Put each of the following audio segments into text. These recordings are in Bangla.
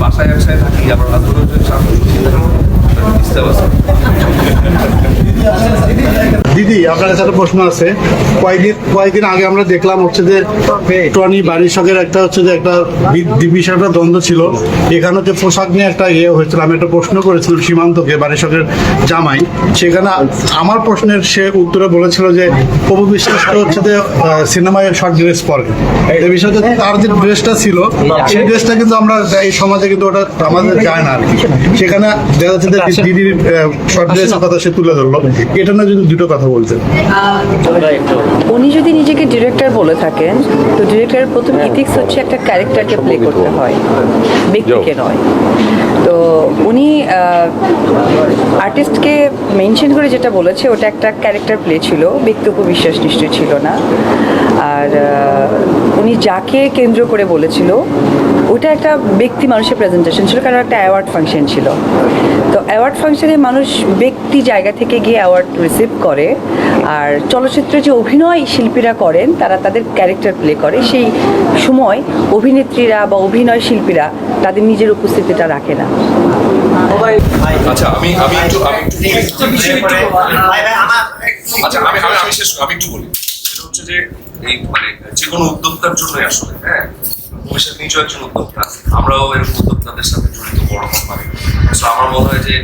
বাসায় একসাথে থাকি আবার রাত করে দিদি, আপনার কাছে একটা প্রশ্ন আছে। কয়েকদিন কয়েকদিন আগে আমরা দেখলাম হচ্ছে যে টনি বারিশকের একটা হচ্ছে যে একটা বি- বিশাল একটা দ্বন্দ্ব ছিল। এখানে হচ্ছে পোশাক নিয়ে একটা ইয়ে হয়েছিল, আমি একটা প্রশ্ন করেছিলাম সীমান্তকে বারিশকের জামাই। সেখানে আমার প্রশ্নের সে উত্তরে বলেছিল যে, প্রভু বিশ্বাস তো হচ্ছে যে সিনেমায় শর্ট ড্রেস পরে। এই বিষয়টা তার যে ড্রেসটা ছিল, সেই ড্রেসটা কিন্তু আমরা এই সমাজে কিন্তু ওটা আমাদের যায় না আর কি। সেখানে দেখা যাচ্ছে যে দিদির শর্ট ড্রেসের কথা সে তুলে ধরলো। এটা না যদি দুটো কথা বলতেন উনি যদি নিজেকে ডিরেক্টর বলে থাকেন তো ডিরেক্টরের প্রথম ইথিক্স হচ্ছে একটা ক্যারেক্টারকে প্লে করতে হয়। ব্যক্তিকে নয়। তো উনি আর্টিস্টকে মেনশন করে যেটা বলেছে, ওটা একটা ক্যারেক্টার প্লে ছিল। ব্যক্তি উপবিশ্বাস নিশ্চয় ছিল না। আর উনি যাকে কেন্দ্র করে বলেছিল, ওটা একটা ব্যক্তি মানুষের প্রেজেন্টেশন ছিল, কারণ একটা অ্যাওয়ার্ড ফাংশন ছিল। তো অ্যাওয়ার্ড ফাংশনে মানুষ ব্যক্তি জায়গা থেকে গিয়ে অ্যাওয়ার্ড রিসিভ করে। আর চলচ্চিত্রে যে অভিনয় শিল্পীরা করেন, তারা তাদের ক্যারেক্টার প্লে করে। সেই সময় অভিনেত্রীরা বা অভিনয় শিল্পীরা তাদের নিজের উপস্থিতিটা রাখে না। আচ্ছা আমি আমি একটু আমি একটু আচ্ছা আমি আমি আমি শেষ আমি একটু বলি। সেটা হচ্ছে যে এই মানে যে কোনো উদ্যোক্তার জন্যই আসলে হ্যাঁ? ভবিষ্যৎ নিজেও একজন উদ্যোক্তা। আমরাও এরকম উদ্যোক্তাদের সাথে জড়িত বড় কোম্পানি আমার মনে হয় যে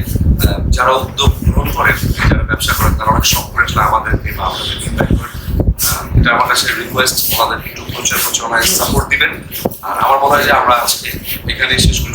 যারা উদ্যোগ গ্রহণ করেন যারা ব্যবসা করেন তারা অনেক সম্পর্কে আমাদেরকে বা আমাদের ইনভাইট করেন এটা আমার কাছে রিকোয়েস্ট আমাদের একটু প্রচার প্রচারণায় সাপোর্ট দিবেন। আর আমার মনে হয় যে আমরা আজকে এখানে শেষ করি